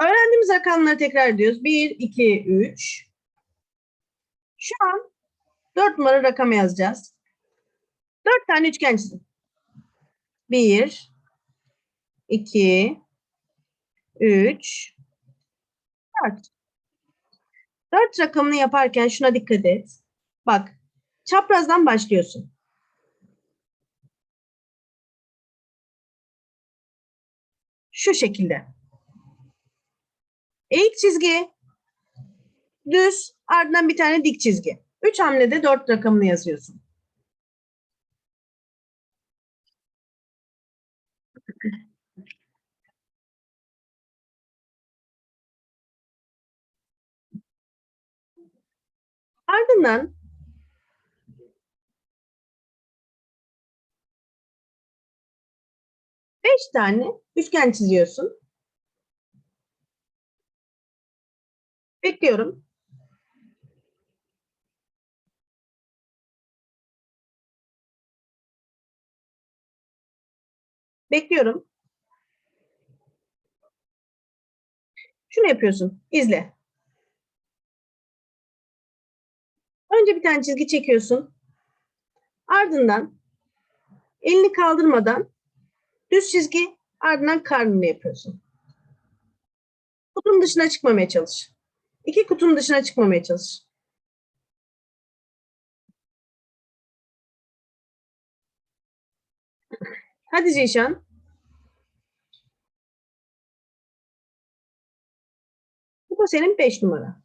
Öğrendiğimiz rakamları tekrar ediyoruz. 1, 2, 3. Şu an 4 numara rakamı yazacağız. 4 tane üçgen çizin. 1, 2, 3, 4. 4 rakamını yaparken şuna dikkat et. Bak, çaprazdan başlıyorsun. Şu şekilde. Eğik çizgi, düz, ardından bir tane dik çizgi. Üç hamlede dört rakamını yazıyorsun. Ardından beş tane üçgen çiziyorsun. Bekliyorum. Bekliyorum. Şunu yapıyorsun. İzle. Önce bir tane çizgi çekiyorsun. Ardından elini kaldırmadan düz çizgi ardından karnını yapıyorsun. Kutunun dışına çıkmamaya çalış. İki kutunun dışına çıkmamaya çalış. Hadi Zişan. Bu senin beş numara.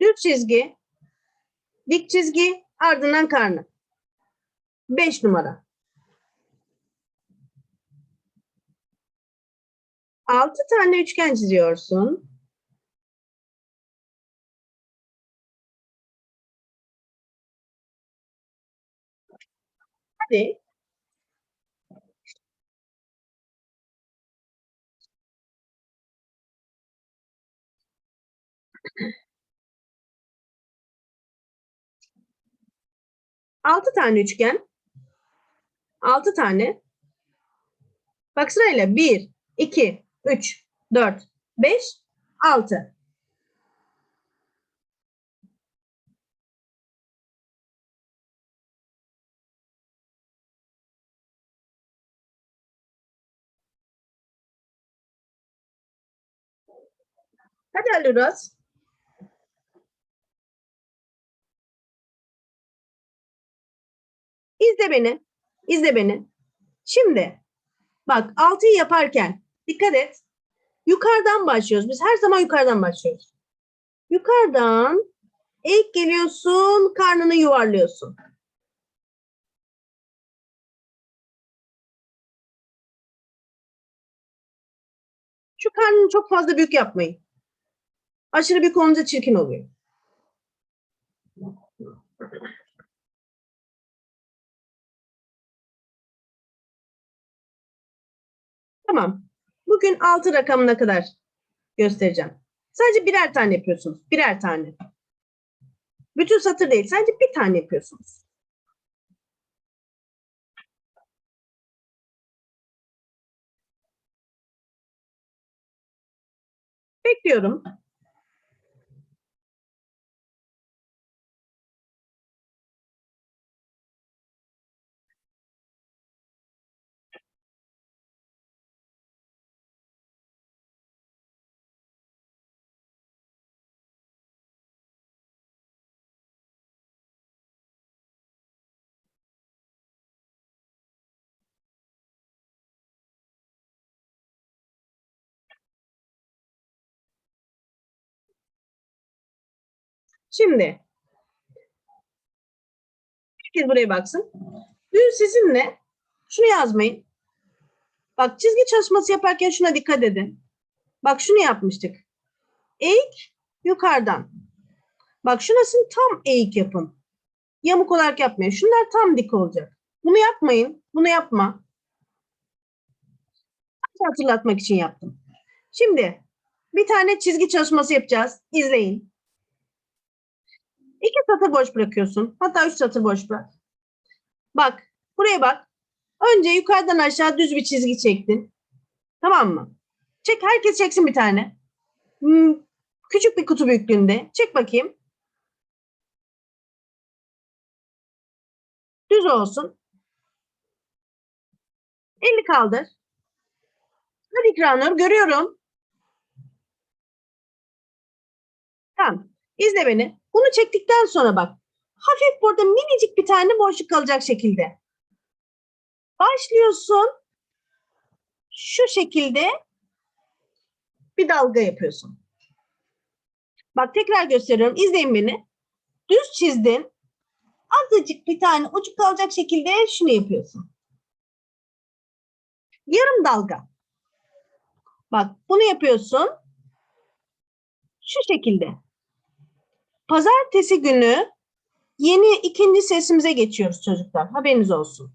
Düz çizgi, dik çizgi, ardından karnı. Beş numara. Altı tane üçgen çiziyorsun. Hadi. Altı tane üçgen. Altı tane. Bak sırayla. Bir, iki, üç, dört, beş, altı. Hadi Ali Uras. İzle beni. İzle beni. Şimdi bak altıyı yaparken dikkat et. Yukarıdan başlıyoruz. Biz her zaman yukarıdan başlıyoruz. Yukarıdan eğik geliyorsun, karnını yuvarlıyorsun. Şu karnını çok fazla büyük yapmayın. Aşırı büyük olunca çirkin oluyor. Tamam. Bugün altı rakamına kadar göstereceğim. Sadece birer tane yapıyorsunuz. Birer tane. Bütün satır değil. Sadece bir tane yapıyorsunuz. Bekliyorum. Şimdi herkes buraya baksın. Dün sizinle şunu yazmayın. Bak çizgi çalışması yaparken şuna dikkat edin. Bak şunu yapmıştık. Eğik yukarıdan. Bak şurasını tam eğik yapın. Yamuk olarak yapmayın. Şunlar tam dik olacak. Bunu yapmayın. Bunu yapma. Hatırlatmak için yaptım. Şimdi bir tane çizgi çalışması yapacağız. İzleyin. İki satır boş bırakıyorsun. Hatta üç satır boş bırak. Bak, buraya bak. Önce yukarıdan aşağı düz bir çizgi çektin. Tamam mı? Çek, herkes çeksin bir tane. Hmm, Küçük bir kutu büyüklüğünde. Çek bakayım. Düz olsun. Elini kaldır. Hadi İkranur, görüyorum. Tamam. İzle beni. Bunu çektikten sonra bak. Hafif burada minicik bir tane boşluk kalacak şekilde. Başlıyorsun. Şu şekilde bir dalga yapıyorsun. Bak tekrar gösteriyorum. İzleyin beni. Düz çizdin. Azıcık bir tane ucu kalacak şekilde şunu yapıyorsun. Yarım dalga. Bak bunu yapıyorsun. Şu şekilde. Pazartesi günü yeni ikinci sesimize geçiyoruz çocuklar. Haberiniz olsun.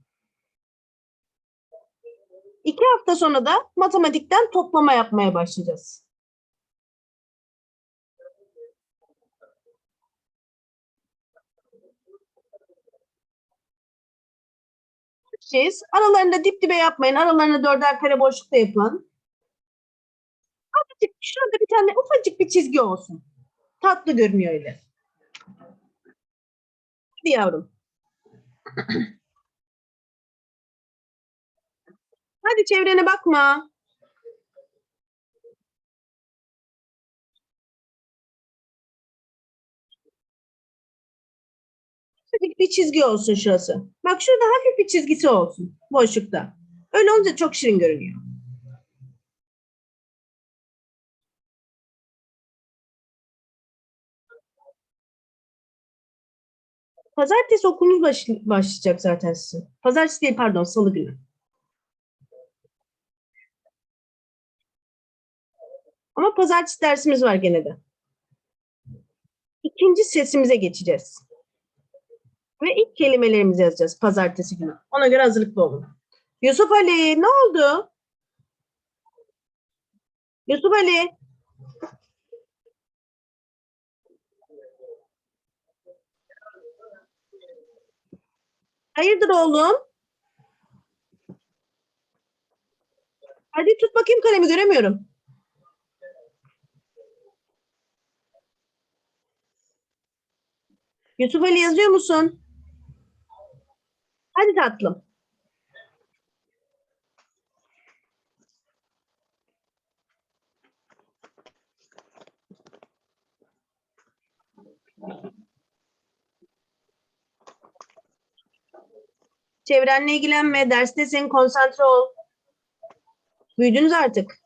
İki hafta sonra da matematikten toplama yapmaya başlayacağız. Siz aralarında dip dibe yapmayın. Aralarında dörder kare boşlukta yapın. Azıcık şurada bir tane ufacık bir çizgi olsun. Tatlı görünüyor öyle. Hadi yavrum. Hadi çevrene bakma. Hafif bir çizgi olsun şurası. Bak şurada hafif bir çizgisi olsun boşlukta. Öyle olunca çok şirin görünüyor. Pazartesi okulunuz baş- başlayacak zaten sizin. Pazartesi değil pardon salı günü. Ama pazartesi dersimiz var gene de. İkinci sesimize geçeceğiz. Ve ilk kelimelerimizi yazacağız pazartesi günü. Ona göre hazırlıklı olun. Yusuf Ali ne oldu? Yusuf Ali. Hayırdır oğlum? Hadi tut bakayım kalemi göremiyorum. Yusuf Ali yazıyor musun? Hadi tatlım. Çevrenle ilgilenme, derstesin, konsantre ol. Büyüdünüz artık.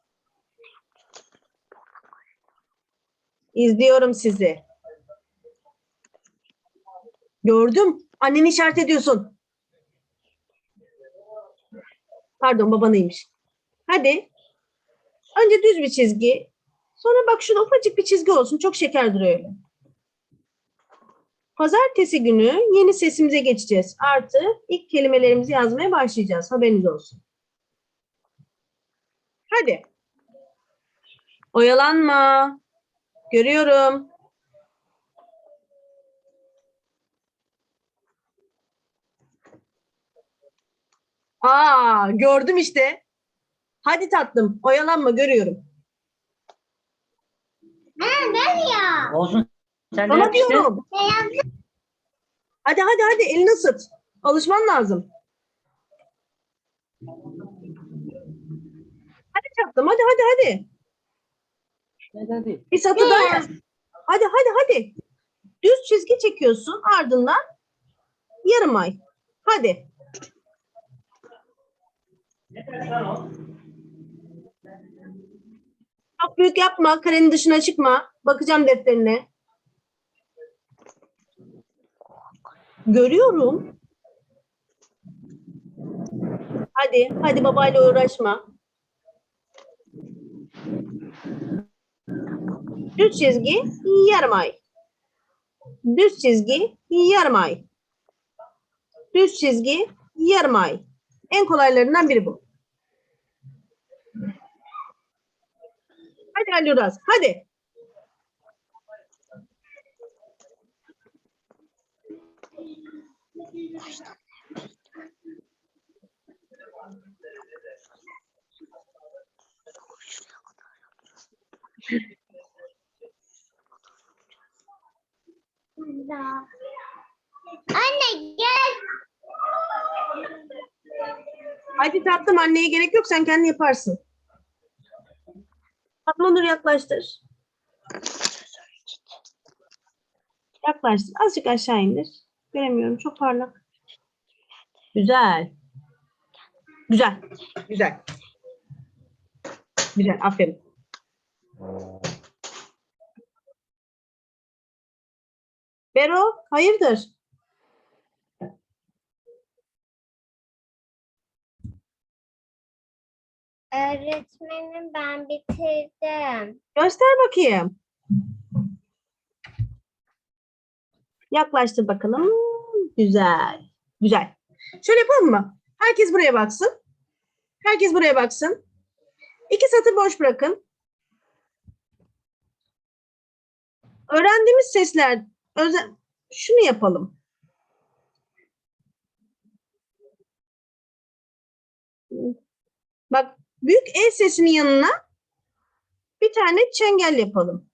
İzliyorum sizi. Gördüm. Anneni işaret ediyorsun. Pardon babanıymış. Hadi. Önce düz bir çizgi. Sonra bak şurada ufacık bir çizgi olsun. Çok şeker duruyor öyle. Pazartesi günü yeni sesimize geçeceğiz. Artı ilk kelimelerimizi yazmaya başlayacağız. Haberiniz olsun. Hadi. Oyalanma. Görüyorum. Aa, gördüm işte. Hadi tatlım, oyalanma görüyorum. Olsun. Sen de Ama yap işte. diyorum. Hadi hadi hadi elini ısıt. Alışman lazım. Hadi tatlım, hadi hadi hadi. Hadi, hadi. Bir satır daha yaz. Hadi hadi hadi. Düz çizgi çekiyorsun ardından yarım ay. Hadi. Çok büyük yapma. Karenin dışına çıkma. Bakacağım defterine. Görüyorum. Hadi, hadi babayla uğraşma. Düz çizgi yarım ay. Düz çizgi yarım ay. Düz çizgi yarım ay. En kolaylarından biri bu. Hadi Ali Uras, hadi. Anne gel. Hadi tatlım anneye gerek yok sen kendin yaparsın. Fatma Nur yaklaştır. Yaklaştır. Azıcık aşağı indir. Göremiyorum. Çok parlak. Güzel. Güzel. Güzel. Güzel. Aferin. Bero, hayırdır? Öğretmenim ben bitirdim. Göster bakayım. Yaklaştır bakalım. Güzel. Güzel. Şöyle yapalım mı? Herkes buraya baksın. Herkes buraya baksın. İki satır boş bırakın. Öğrendiğimiz sesler özel şunu yapalım. Bak büyük E sesinin yanına bir tane çengel yapalım.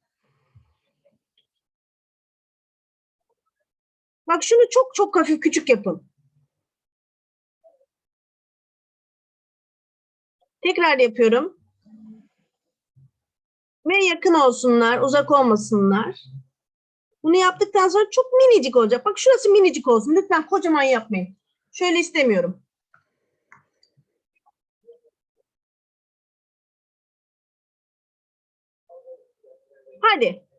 Bak şunu çok çok hafif küçük yapın. Tekrar yapıyorum. Ve yakın olsunlar, uzak olmasınlar. Bunu yaptıktan sonra çok minicik olacak. Bak şurası minicik olsun. Lütfen kocaman yapmayın. Şöyle istemiyorum. Hadi.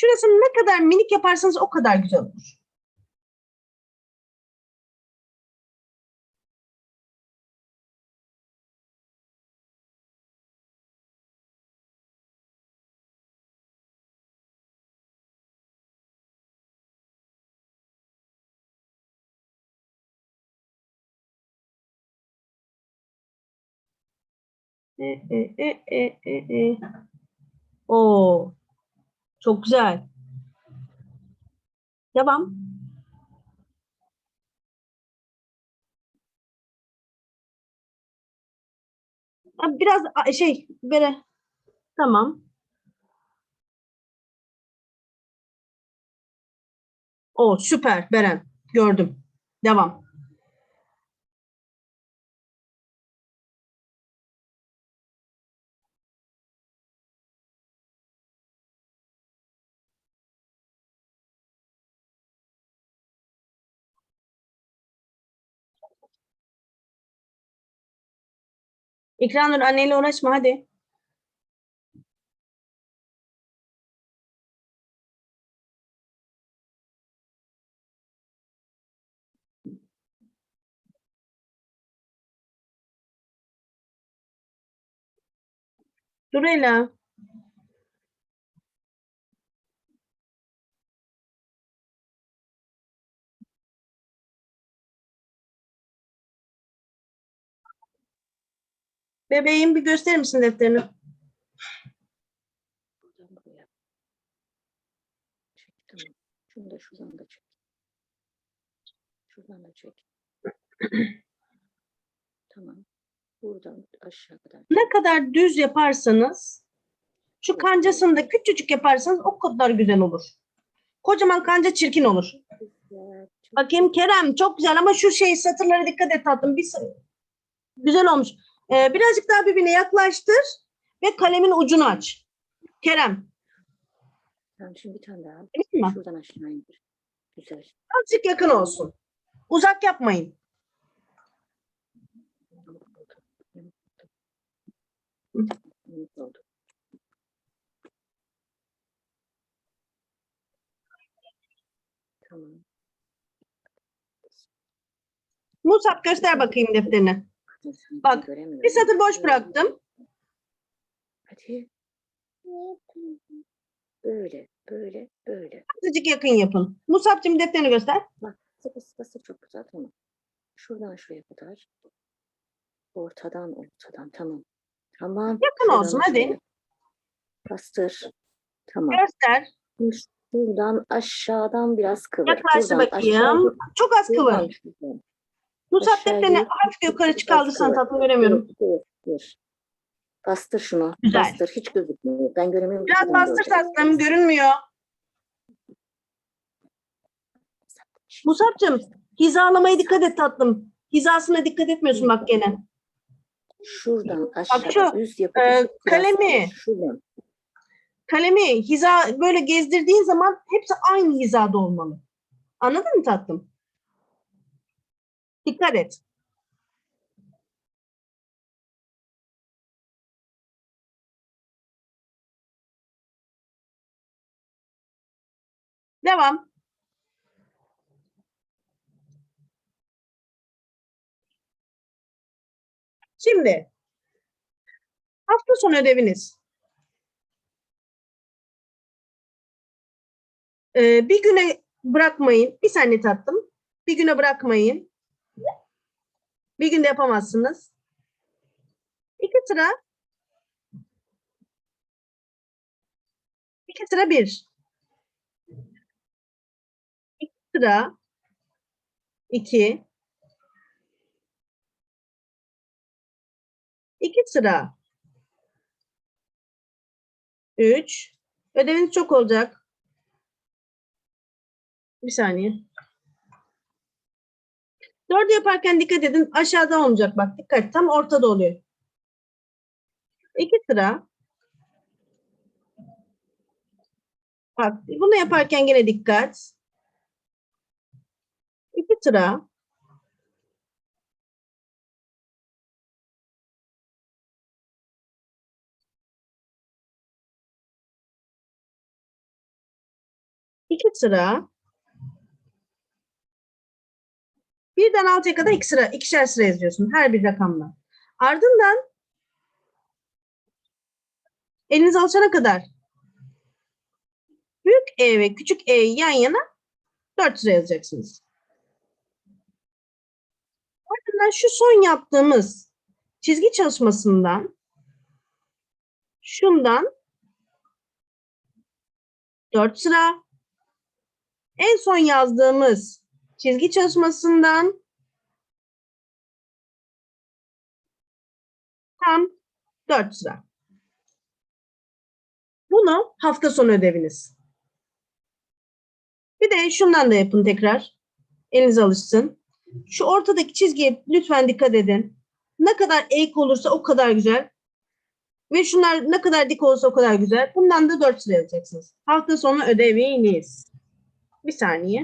Şurasını ne kadar minik yaparsanız o kadar güzel olur. E, e, e, e, e, e. Oo, çok güzel. Devam. Biraz şey böyle tamam. O süper Beren. Gördüm. Devam. İkranur anneyle uğraşma hadi. Dur Bebeğim bir gösterir misin defterini? Buradan buraya. Çek tamam. Şunu da şuradan da çek. Şuradan da çek. tamam. Buradan aşağı kadar. Ne kadar düz yaparsanız, şu kancasını da küçücük yaparsanız o kadar güzel olur. Kocaman kanca çirkin olur. Güzel. Bakayım Kerem çok güzel ama şu şey satırlara dikkat et tatlım. Bir güzel olmuş. Ee, birazcık daha birbirine yaklaştır ve kalemin ucunu aç. Kerem, Tamam şimdi bir tane daha. emin mi? Şuradan aşağı indir. Güzel. Azıcık yakın olsun. Uzak yapmayın. Tamam. Musab göster bakayım defterini. Bak. Bir satır boş bıraktım. Hadi. Böyle, böyle, böyle. Azıcık yakın yapın. Musab'cığım defterini göster. Sıkı sıkı sıkı çok güzel tamam. Şuradan şuraya kadar. Ortadan ortadan tamam. Tamam. Yakın Şuradan olsun, hadi. Bastır. Tamam. Göster. Şimdi Şuradan aşağıdan biraz kıvır. Yaklaştı Buradan bakayım. aşağı- Çok az buradan kıvır. şuradan. Musab aşağı defterini git. hafif yukarı çıkaldırsan tatlım göremiyorum. Bastır şunu. Güzel. Bastır. Hiç gözükmüyor. Ben göremiyorum. Biraz bastır tatlım görünmüyor. Musab'cığım hizalamaya dikkat et tatlım. Hizasına dikkat etmiyorsun bak gene. Şuradan aşağı şu, düz e, yapıp biraz kalemi. Şuradan. Kalemi hiza böyle gezdirdiğin zaman hepsi aynı hizada olmalı. Anladın mı tatlım? Dikkat et. Devam. Şimdi hafta sonu ödeviniz. Ee, bir güne bırakmayın. Bir saniye tatlım. Bir güne bırakmayın. Bir günde yapamazsınız. İki sıra. İki sıra bir. İki sıra. iki. İki sıra. Üç. Ödeviniz çok olacak. Bir saniye. Dördü yaparken dikkat edin. Aşağıda olmayacak bak. Dikkat. Tam ortada oluyor. İki sıra. Bak bunu yaparken gene dikkat. İki sıra. İki sıra. Birden altıya kadar iki sıra, ikişer sıra yazıyorsun her bir rakamla. Ardından eliniz alışana kadar büyük E ve küçük E'yi yan yana dört sıra yazacaksınız. Ardından şu son yaptığımız çizgi çalışmasından şundan dört sıra en son yazdığımız çizgi çalışmasından tam 4 sıra. Bunu hafta sonu ödeviniz. Bir de şundan da yapın tekrar. Eliniz alışsın. Şu ortadaki çizgiye lütfen dikkat edin. Ne kadar eğik olursa o kadar güzel. Ve şunlar ne kadar dik olursa o kadar güzel. Bundan da 4 sıra yazacaksınız. Hafta sonu ödeviniz. Bir saniye.